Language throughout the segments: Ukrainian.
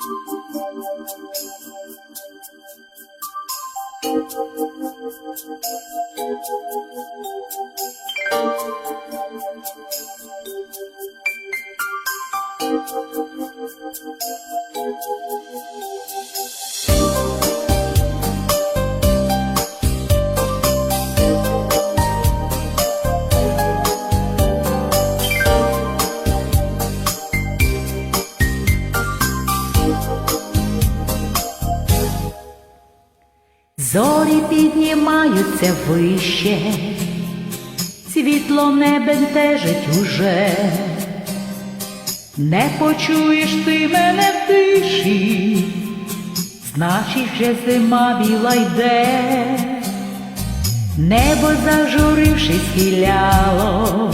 Thank you. Зорі піднімаються вище, світло не бентежить уже, не почуєш ти мене в тиші, значить вже зима біла йде, небо зажурившись хиляло,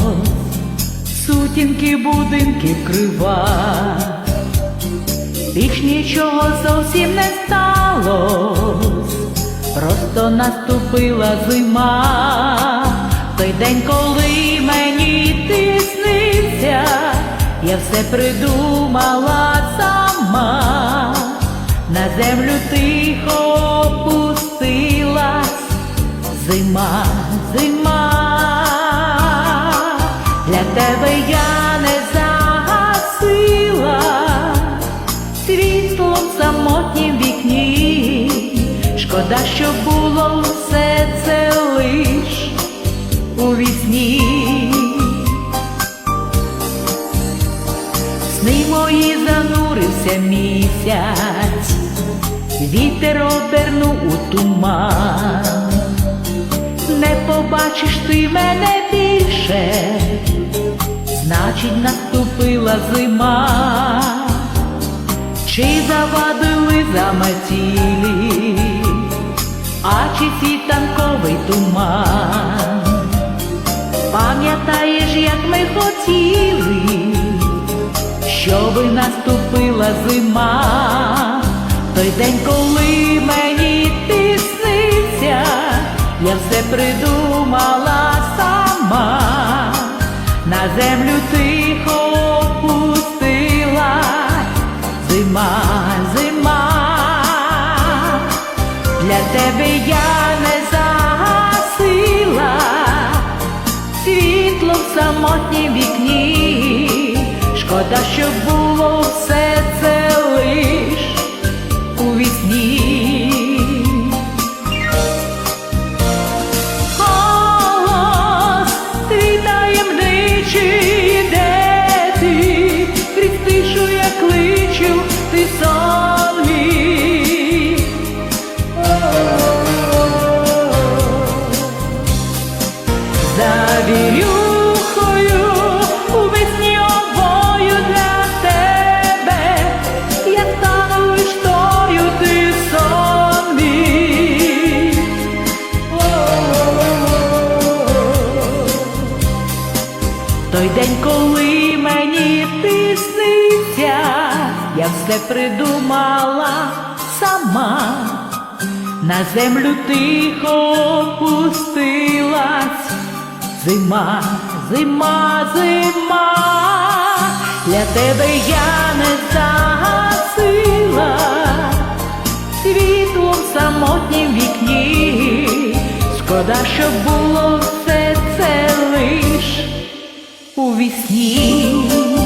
сутінки будинки вкрива, більш нічого зовсім не сталось. Просто наступила зима, той день, коли мені ти снився, я все придумала сама, на землю тихо опустилась. Зима, зима, для тебе я не загасила. Світлом в самотнім вікні. Шкода, що було все це лиш у вісні. Сни мої занурився місяць, вітер обернув у туман. Не побачиш ти мене більше, значить наступила зима. Чи завадили заметілі, а чи світанковий туман? Пам'ятаєш, як ми хотіли, щоби наступила зима, той день, коли мені ти снився, я все придумала сама, на землю тихо опустила зима, зима, для тебе я не загасила. Світло в самотній вікні, шкода, що Завірюхою у весні обою для тебе, я стану лиш тою, ти сон мій. Той день, коли мені ти я все придумала сама, на землю тихо опустилась зима, зима, зима, для тебе я не загасила світлом в самотнім вікні, шкода, що було все це лиш у вісні.